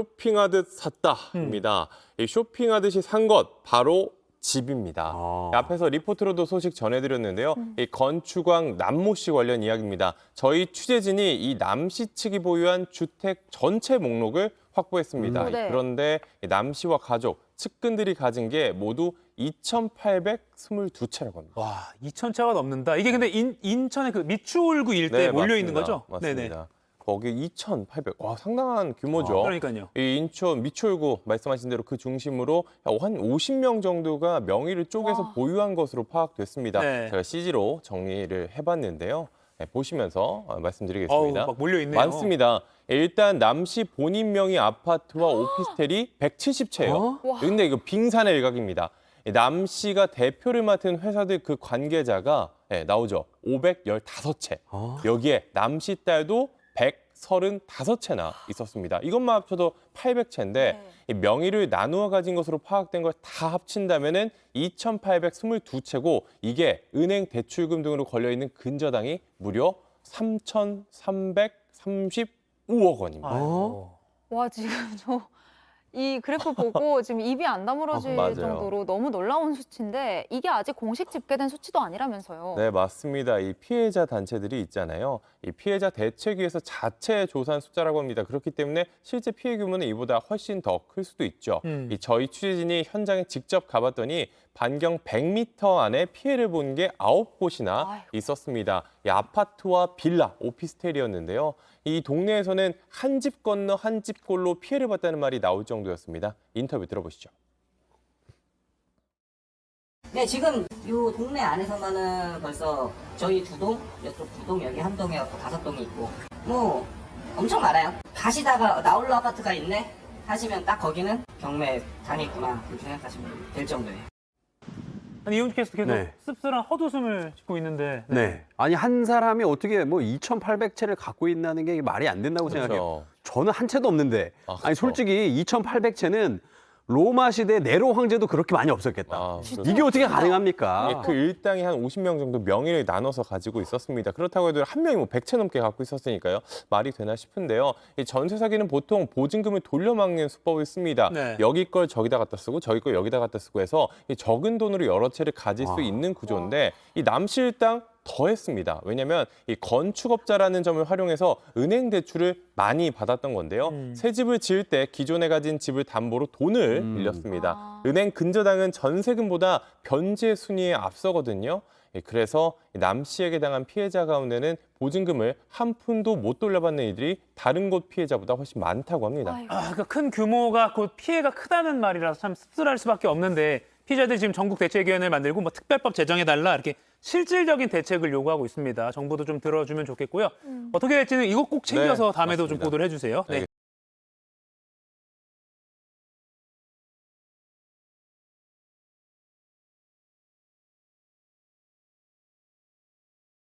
쇼핑하듯 샀다입니다. 이 쇼핑하듯이 산 것 바로 집입니다. 아. 앞에서 리포트로도 소식 전해드렸는데요. 이 건축왕 남모 씨 관련 이야기입니다. 저희 취재진이 이 남 씨 측이 보유한 주택 전체 목록을 확보했습니다. 음, 네. 그런데 이남 씨와 가족, 측근들이 가진 게 모두 2,822채라고 합니다. 와, 2천 차가 넘는다. 이게 근데 인, 인천의 그 미추홀구 일대에 몰려 있는 거죠? 네, 맞습니다. 거기 2,800. 와, 상당한 규모죠. 그러니까요. 이 인천 미추홀구 말씀하신 대로 그 중심으로 한 50명 정도가 명의를 쪼개서 와. 보유한 것으로 파악됐습니다. 네. 제가 CG로 정리를 해봤는데요. 네, 보시면서 어, 어우, 말씀드리겠습니다. 막 몰려 있네요. 많습니다. 일단 남씨 본인 명의 아파트와 오피스텔이 170채예요. 어? 와. 근데 이거 빙산의 일각입니다. 남 씨가 대표를 맡은 회사들 그 관계자가 예, 나오죠. 515채. 어? 여기에 남 씨 딸도 135채나 있었습니다. 이것만 합쳐도 800채인데 네. 이 명의를 나누어 가진 것으로 파악된 걸 다 합친다면은 2,822채고 이게 은행 대출금 등으로 걸려 있는 근저당이 무려 3,335억 원입니다. 아이고. 와 지금 저 이 그래프 보고 지금 입이 안 다물어질 아, 맞아요. 정도로 너무 놀라운 수치인데 이게 아직 공식 집계된 수치도 아니라면서요. 네, 맞습니다. 이 피해자 단체들이 있잖아요. 이 피해자 대책위에서 자체 조사한 숫자라고 합니다. 그렇기 때문에 실제 피해 규모는 이보다 훨씬 더 클 수도 있죠. 음. 이 저희 취재진이 현장에 직접 가봤더니 반경 100m 안에 피해를 본게 아홉 곳이나 아이고. 있었습니다. 이 아파트와 빌라, 오피스텔이었는데요. 이 동네에서는 한 집 건너 한 집꼴로 피해를 봤다는 말이 나올 정도였습니다. 인터뷰 들어보시죠. 네, 지금 요 동네 안에서만은 벌써 저희 두 동, 이쪽 두 동, 여기 한 동에 다섯 동이 있고, 뭐 엄청 많아요. 가시다가 나홀로 아파트가 있네 하시면 딱 거기는 경매 당했구나 이렇게 생각하시면 될 정도예요. 아니 이훈 캐스터 계속 네. 씁쓸한 헛웃음을 짓고 있는데 네. 아니 한 사람이 어떻게 뭐 2,800채를 갖고 있다는 게 말이 안 된다고 생각해요. 저는 한 채도 없는데 아, 아니 그렇죠. 솔직히 2,800채는 로마 시대 네로 황제도 그렇게 많이 없었겠다. 아, 이게 어떻게 가능합니까? 예, 그 일당이 한 50명 정도 명의를 나눠서 가지고 있었습니다. 그렇다고 해도 한 명이 뭐 100채 넘게 갖고 있었으니까요. 말이 되나 싶은데요. 이 전세 사기는 보통 보증금을 돌려막는 수법을 씁니다. 네. 여기 걸 저기다 갖다 쓰고 저기 걸 여기다 갖다 쓰고 해서 이 적은 돈으로 여러 채를 가질 수 와. 있는 구조인데 이 남실당 더 했습니다. 왜냐하면 이 건축업자라는 점을 활용해서 은행 대출을 많이 받았던 건데요. 음. 새 집을 지을 때 기존에 가진 집을 담보로 돈을 음. 빌렸습니다. 아. 은행 근저당은 전세금보다 변제 순위에 앞서거든요. 예, 그래서 남 씨에게 당한 피해자 가운데는 보증금을 한 푼도 못 돌려받는 이들이 다른 곳 피해자보다 훨씬 많다고 합니다. 아이고. 아, 그러니까 큰 규모가 곧 피해가 크다는 말이라서 참 씁쓸할 수밖에 없는데 피해자들이 지금 전국 대책위원회를 만들고 뭐 특별법 제정해달라 이렇게 실질적인 대책을 요구하고 있습니다. 정부도 좀 들어주면 좋겠고요. 어떻게 될지는 이거 꼭 챙겨서 네, 다음에도 좀 맞습니다. 보도를 해주세요. 네. 네.